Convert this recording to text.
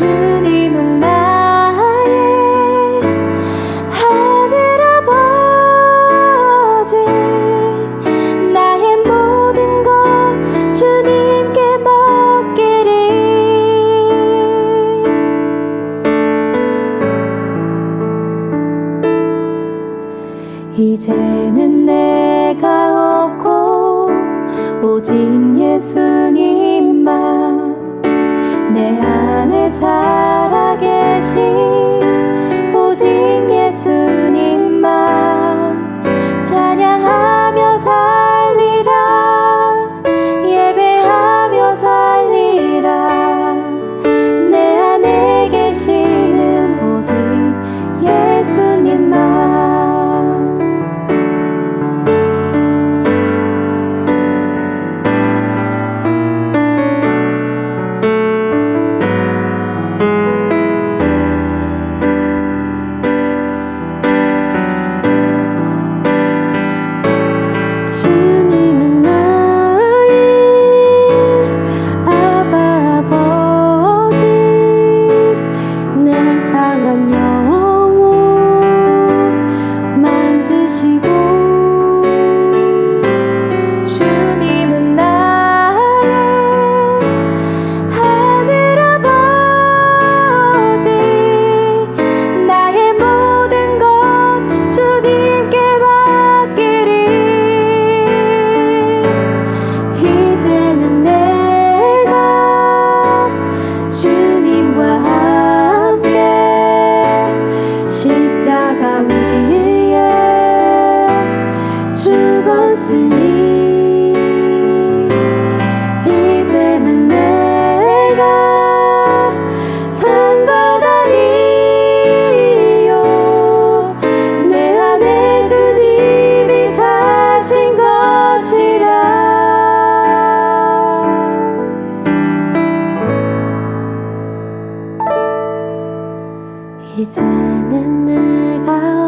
주님은 나의 하늘아버지. 나의 모든 것 주님께 맡기리. 이제는 내가 없고 오직 예수님만 이제는 내가